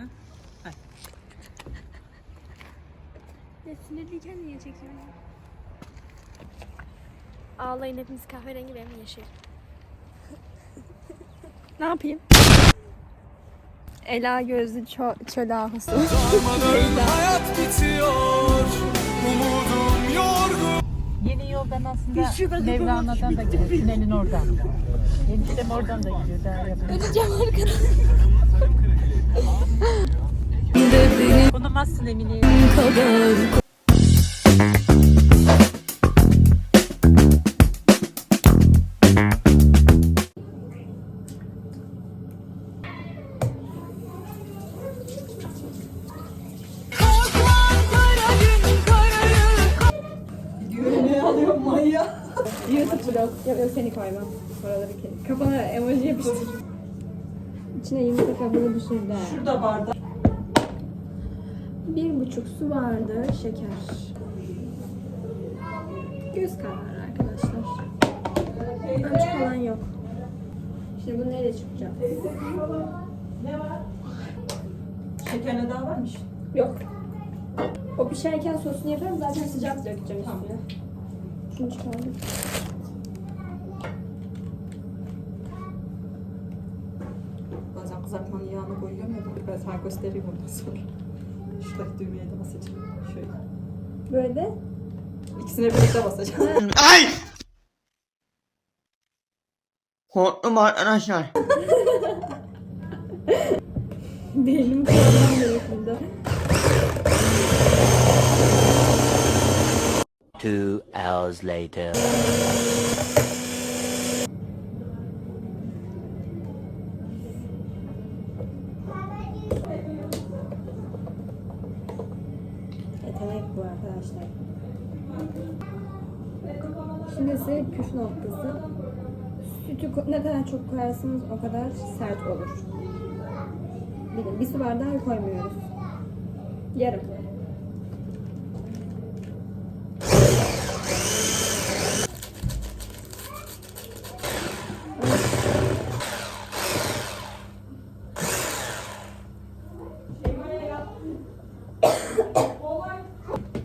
hı. Hadi. Sinirliyken niye çekiyorum? Ağlayın hepiniz kahverengi benim yeşil. ne yapayım? Ela gözlü çö- çöl ağası. hayat bitiyor. Umudum yorgun. Yeni yoldan aslında şey Mevlana'dan da gidiyor. Tünelin şey oradan. Yeni Eniştem oradan da gidiyor. Daha yapıyor. Öleceğim arkadan. Konumazsın Emine'yi. YouTube vlog. Yok yok seni koymam. Oraları ke- Kafana emoji yapıştır. İçine yumurta kabuğu düşürdü. Şurada bardak. Bir buçuk su bardağı şeker. Göz kararı arkadaşlar. Ölçü falan yok. Şimdi bunu neyle çıkacak? Şeker ne daha varmış? Yok. O pişerken sosunu yaparım zaten sıcak dökeceğim üstüne. Şunu çıkardım. Ben sana göstereyim ondan sonra. Şuradaki düğmeye de basacağım. Şöyle. Böyle de İkisine birlikte basacağım. Ay! Korktum arkadaşlar. benim koymam gerekiyordu. Two hours later. Yetenek bu arkadaşlar. Şimdi ise püf noktası. Sütü ne kadar çok koyarsanız o kadar sert olur. Bilin bir su bardağı koymuyoruz. Yarım.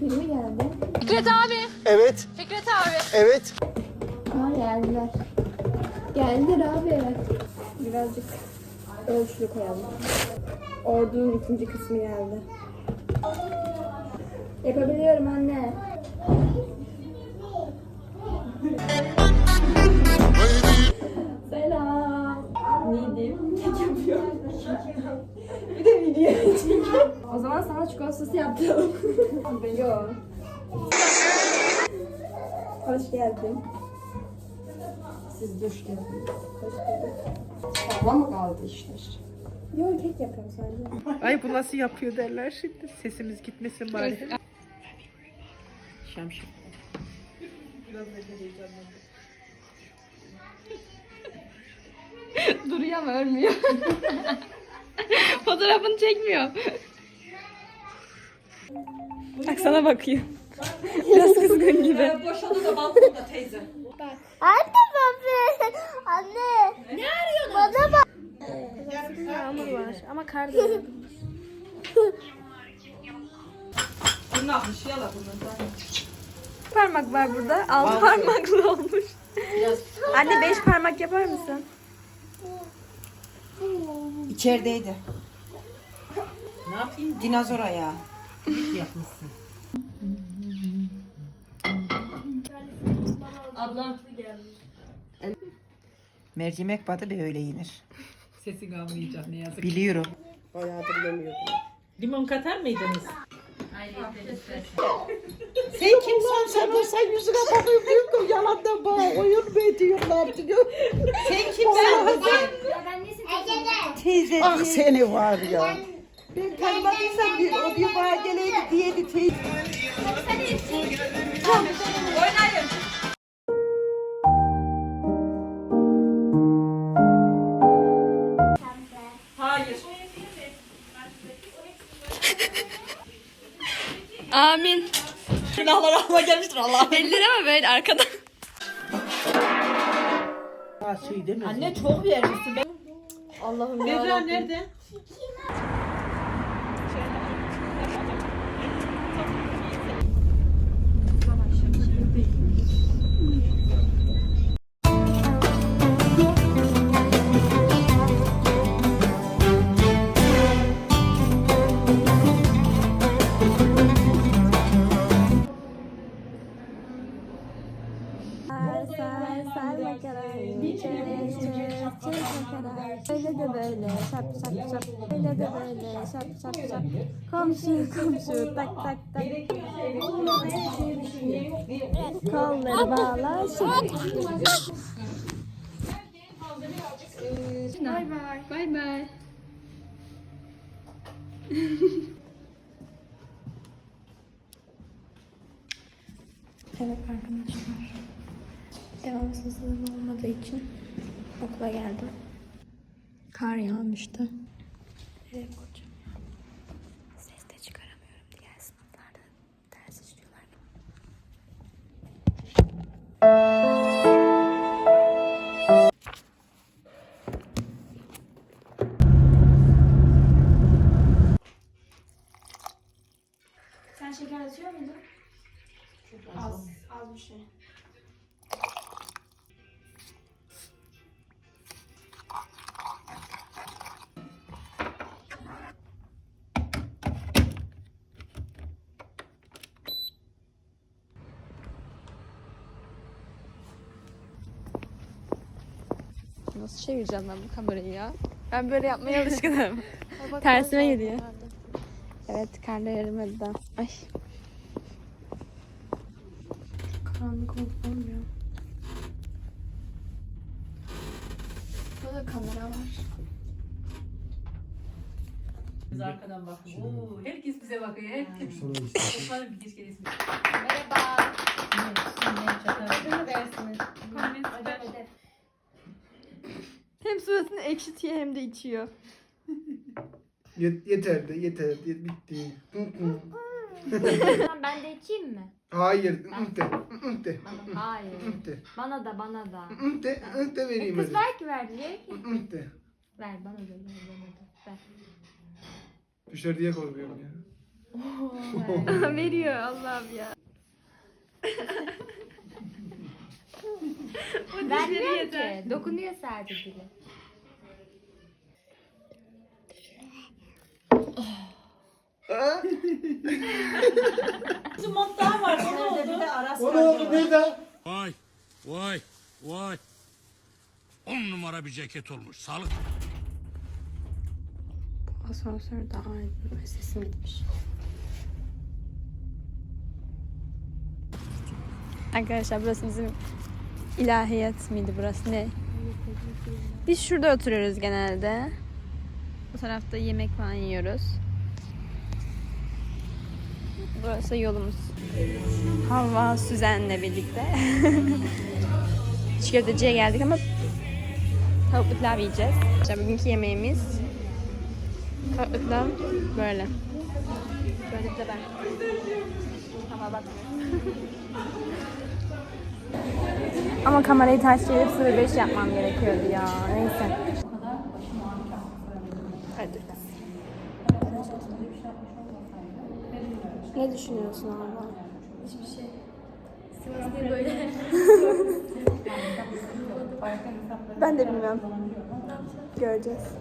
Biri mi geldi? Fikret abi. Evet, Fikret abi. evet. Aa geldiler. Geldiler abi. Birazcık ölçülü koyalım. Ordunun ikinci kısmı geldi. Yapabiliyorum anne. Selam. Ne diyeyim? Kek yapıyorum. Bir de video çekiyorum. O zaman sana çikolata sosu yaptım. Yok. Hoş geldin. Siz de hoş geldiniz. Hoş bulduk. Fazla mı kaldı işte? Yok kek yapıyorum sadece. Ay bu nasıl yapıyor derler şimdi. Sesimiz gitmesin bari. Şamşır. Duruyor ama ölmüyor. Fotoğrafını çekmiyor. Bak sana bakıyor. Biraz kızgın gibi. Boşadı da balkonda teyze. Anne baba. Anne. Ne arıyorsun? Bana bak. Yağmur var ama kar da yok. Günahmış yala bunu. parmak var burada. Altı parmaklı olmuş. Anne beş parmak yapar mısın? İçerideydi. Ne yapayım? Dinozor ayağı. Yapmışsın. Mercimek badı ve öyle yenir. Sesin kalmayacak ne yazık. Biliyorum. Limon katar mıydınız? Sen kimsin sen? Sen yüzüne bakıyor büyük o yalandan bana oyun mu ediyorlar diyor. Sen kimsin? Teyze Ah seni var ya. Ben tanımadıysam bir, o bir bana geleydi diyeydi teyze. Amin. Gelmiştir Allah. Eller ama böyle arkadan. Şey? Anne çok vermişsin. Ben Allah'ım Berra nerede? Çerez çerez çereze kadar. Öyle de böyle şap şap şap. Öyle de böyle şap şap şap. Komşu komşu tak tak tak. Kolları bağla şıp. Bay bay. Bay bay. Evet arkadaşlar. Devamsızlığım olmadığı için okula geldim. Kar yağmıştı. Nereye Nasıl çevireceğim ben bu kamerayı ya? Ben böyle yapmaya alışkınım. Tersime gidiyor. Evet, karda yarımadı da. Ay. Karanlık olmuyor. Burada kamera var. Biz arkadan bakıyor. Oo, herkes bize bakıyor. Herkes. Merhaba. Ne Ne dersiniz? Hem suratını ekşitiyor hem de içiyor. Yet- yeterdi, yeter, yet- bitti. Hı hı. ben de içeyim mi? Hayır, hı de, Hayır. de, Bana da bana da. hı de, hı de vereyim Kız hadi. ver ki ver diye. Hı de. Ver bana da ver bana da. Ver. Dışarıya koyuyorum ya. Veriyor Allah'ım ya. Vermiyor ki. Dokunuyor sadece dili. O ne oldu Neda? Vay, vay, vay. On numara bir ceket olmuş. Sağlık. Asansör daha aydın. Sesim gitmiş. Arkadaşlar burası bizim ilahiyat mıydı burası ne? Biz şurada oturuyoruz genelde. Bu tarafta yemek falan yiyoruz. Burası yolumuz. Hava Süzen'le birlikte. Çiğ köfteciye geldik ama tavuklu pilav yiyeceğiz. İşte bugünkü yemeğimiz tavuklu pilav böyle. Böyle de ben. Ama bakmıyorum. Ama kamerayı ters çevirip 05 yapmam gerekiyordu ya. Neyse. Ne düşünüyorsun abla? Hiçbir şey. Sivas'ta böyle. ben de bilmiyorum. Göreceğiz.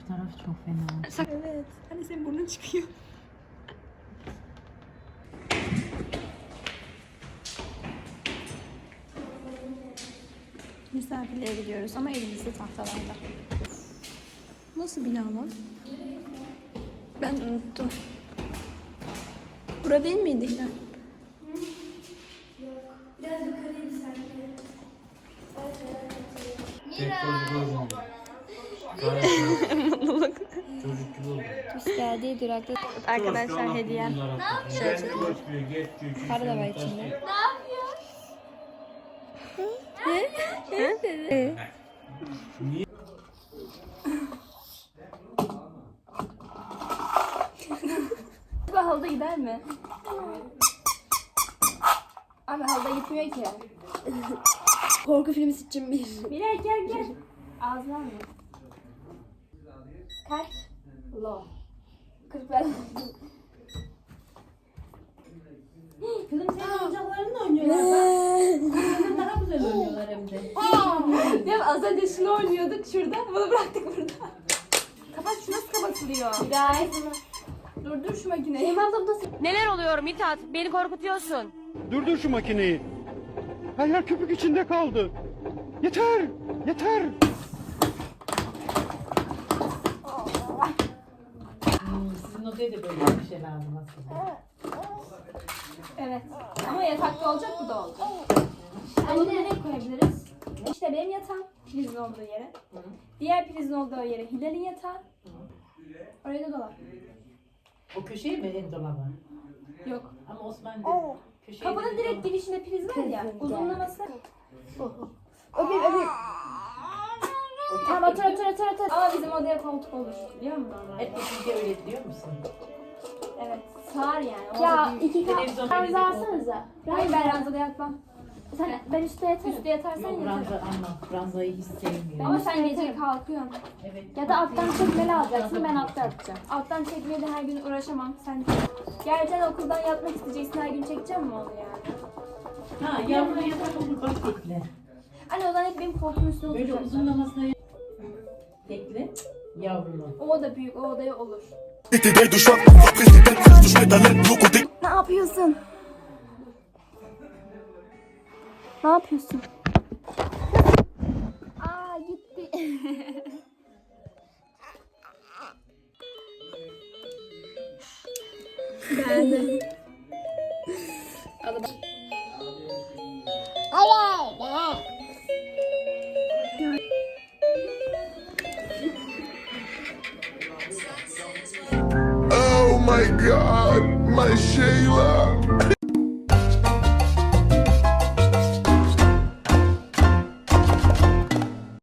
Şu taraf çok fena. Hani senin burnun çıkıyor. Misafirliğe gidiyoruz ama elimizde tahtalarla. Nasıl bina lan? Ben unuttum. Bura değil miydi Hilal? Biz geldiği durakta arkadaşlar hediyem. Şöyle. Para da var içinde. Ne yapıyor? Ne? Ne? Halda gider mi? Abi halda gitmiyor ki. Korku filmi için bir. Miray gel gel. Ağzına mı? Kaç? Lo. 40 ver. Kızım senin oyuncaklarınla oynuyorlar bak. Senden daha güzel oynuyorlar hem de. Değil mi? Az önce şunu oynuyorduk şurada. Bunu bıraktık burada. Kapat şu nasıl kapatılıyor? Miray. Dur dur şu makineyi. Benim ablam nasıl? Neler oluyor Mithat? Beni korkutuyorsun. Durdur şu makineyi. Her yer köpük içinde kaldı. Yeter! Yeter! Odaya da böyle bir şey lazım aslında. Evet. Ama yatakta olacak bu da olacak. Onu nereye koyabiliriz? İşte benim yatağım prizin olduğu yere. Diğer prizin olduğu yere Hilal'in yatağı. Oraya da dolap. O köşeye mi en dolabı? Yok. Ama Osman dedi. Köşeye Kapının direkt girişinde priz var ya. Uzunlaması. Tamam otur otur otur otur. Ama bizim odaya koltuk olur. Biliyor musun? Hep bir öyle diyor musun? Evet. Sağır yani. Ya iki kat Televizyon ranza alsanıza. Hayır ben ranzada yatmam. Sen, ben üstte yatarım. Üstte yatarsan Yok yatarım. ranza anlam. Ranzayı hiç sevmiyorum. Ama sen gece kalkıyorsun. Evet. Ya da alttan çekmeli alacaksın ben altta yatacağım. Alttan çekmeye de her gün uğraşamam. Sen geleceksin okuldan yatmak isteyeceksin. Her gün çekeceğim mi onu yani? Ha yavru yatak olur bak tekle. Anne o zaman hep benim koltuğumun üstüne Böyle oturacak. uzunlamasına tekle yavrunu. O da büyük, o odaya olur. Ne yapıyorsun? Ne yapıyorsun? Aa gitti. Beğendim. God, my Shayla!